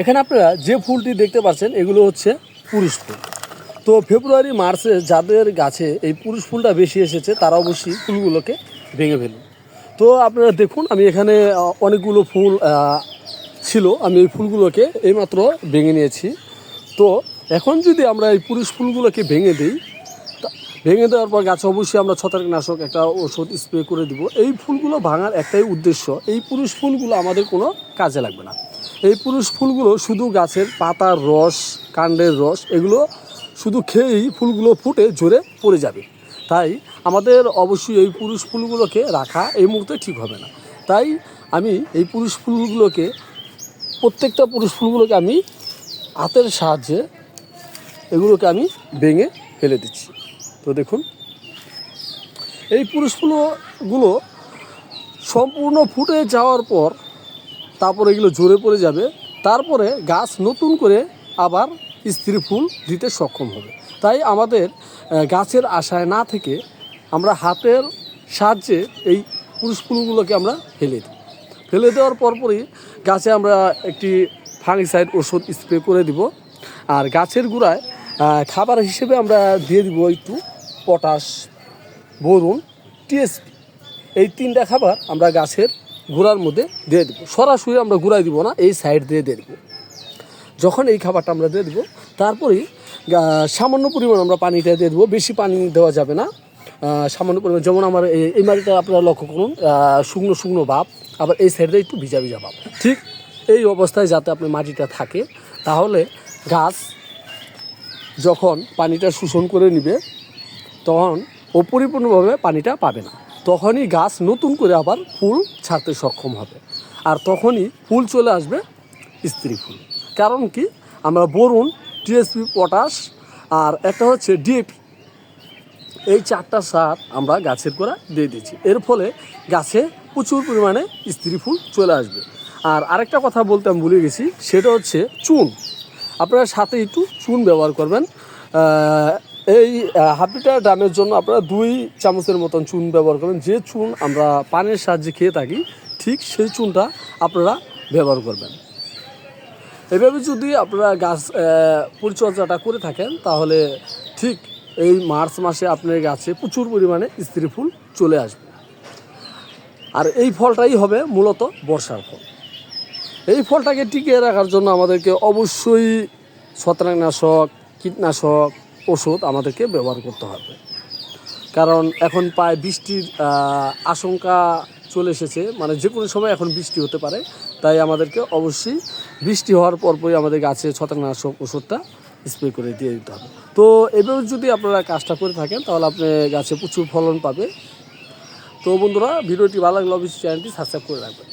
এখানে আপনারা যে ফুলটি দেখতে পাচ্ছেন, এগুলো হচ্ছে পুরুষ ফুল। তো ফেব্রুয়ারি, মার্চে যাদের গাছে এই পুরুষ ফুলটা বেশি এসেছে, তারা অবশ্যই ফুলগুলোকে ভেঙে ফেলুন। তো আপনারা দেখুন, আমি এখানে অনেকগুলো ফুল ছিল। আমি এই ফুলগুলোকে এইমাত্র ভেঙে নিয়েছি। তো এখন যদি আমরা এই পুরুষ ফুলগুলোকে ভেঙে দিই ভেঙে দেওয়ার পর গাছে অবশ্যই আমরা ছত্রাকনাশক একটা ওষুধ স্প্রে করে দিব। এই ফুলগুলো ভাঙার একটাই উদ্দেশ্য, এই পুরুষ ফুলগুলো আমাদের কোনো কাজে লাগবে না। এই পুরুষ ফুলগুলো শুধু গাছের পাতার রস, কাণ্ডের রস, এগুলো শুধু খেয়েই ফুলগুলো ফুটে ঝরে পড়ে যাবে। তাই আমাদের অবশ্যই এই পুরুষ ফুলগুলোকে রাখা এই মুহূর্তে ঠিক হবে না। তাই আমি এই পুরুষ ফুলগুলোকে, প্রত্যেকটা পুরুষ ফুলগুলোকে আমি হাতের সাহায্যে এগুলোকে আমি ভেঙে ফেলে দিচ্ছি। তো দেখুন, এই পুরুষ ফুলগুলো সম্পূর্ণ ফুটে যাওয়ার পর তারপরে এগুলো ঝরে পড়ে যাবে। তারপরে গাছ নতুন করে আবার স্ত্রী ফুল দিতে সক্ষম হবে। তাই আমাদের গাছের আশায় না থেকে আমরা হাতের সাহায্যে এই পুরুষ ফুলগুলোকে আমরা ফেলে দিই। ফেলে দেওয়ার পরপরই গাছে আমরা একটি ফাঙ্গিসাইড ওষুধ স্প্রে করে দিব। আর গাছের গোড়ায় খাবার হিসেবে আমরা দিয়ে দিব একটু পটাশ বরুণ টিএসপি। এই তিনটা খাবার আমরা গাছের গোড়ার মধ্যে দিয়ে দেবো। সরাসরি আমরা গোড়ায় দিব না, এই সাইড দিয়ে দিয়ে দেবো। যখন এই খাবারটা আমরা দিয়ে দেবো, তারপরেই সামান্য পরিমাণ আমরা পানিটা দিয়ে দেবো। বেশি পানি দেওয়া যাবে না। সামান্য পরিমাণ, যেমন আমার এই- মাটিটা আপনারা লক্ষ্য করুন শুকনো শুকনো ভাব, আবার এই সাইডে একটু ভিজা ভিজা ভাব। ঠিক এই অবস্থায় যাতে আপনার মাটিটা থাকে, তাহলে গাছ যখন পানিটা শোষণ করে নিবে, তখন অপরিপূর্ণভাবে পানিটা পাবে না। তখনই গাছ নতুন করে আবার ফুল ছাড়তে সক্ষম হবে। আর তখনই ফুল চলে আসবে স্ত্রী ফুল। কারণ কি? আমরা বরুণ, টিএসপি, পটাশ আর একটা হচ্ছে ডিএপি। এই চারটা সার আমরা গাছের গোড়া দিয়ে দিচ্ছি এর ফলে গাছে প্রচুর পরিমাণে স্ত্রী ফুল চলে আসবে। আর আরেকটা কথা বলতে আমি ভুলে গেছি, সেটা হচ্ছে চুন। আপনারা সাথে একটু চুন ব্যবহার করবেন। এই হাফ লিটার ড্রামের জন্য আপনারা দুই চামচের মতন চুন ব্যবহার করবেন। যে চুন আমরা পানের সাহায্যে খেয়ে থাকি, ঠিক সেই চুনটা আপনারা ব্যবহার করবেন। এভাবে যদি আপনারা গাছ পরিচর্যাটা করে থাকেন, তাহলে ঠিক এই মার্চ মাসে আপনার গাছে প্রচুর পরিমাণে স্ত্রী ফুল চলে আসবে। আর এই ফলটাই হবে মূলত বর্ষার ফল। এই ফলটাকে টিকিয়ে রাখার জন্য আমাদেরকে অবশ্যই ছত্রাকনাশক, কীটনাশক ওষুধ আমাদেরকে ব্যবহার করতে হবে। কারণ এখন প্রায় বৃষ্টির আশঙ্কা চলে এসেছে। মানে যে কোনো সময় এখন বৃষ্টি হতে পারে। তাই আমাদেরকে অবশ্যই বৃষ্টি হওয়ার পরপরই আমাদের গাছে ছত্রাকনাশক ওষুধটা স্প্রে করে দিয়ে দিতে হবে। তো এভাবে যদি আপনারা কাজটা করে থাকেন, তাহলে আপনি গাছে প্রচুর ফলন পাবে তো বন্ধুরা, ভিডিওটি ভালো লাগলে অবশ্যই চ্যানেলটি সাবস্ক্রাইব করে রাখবেন।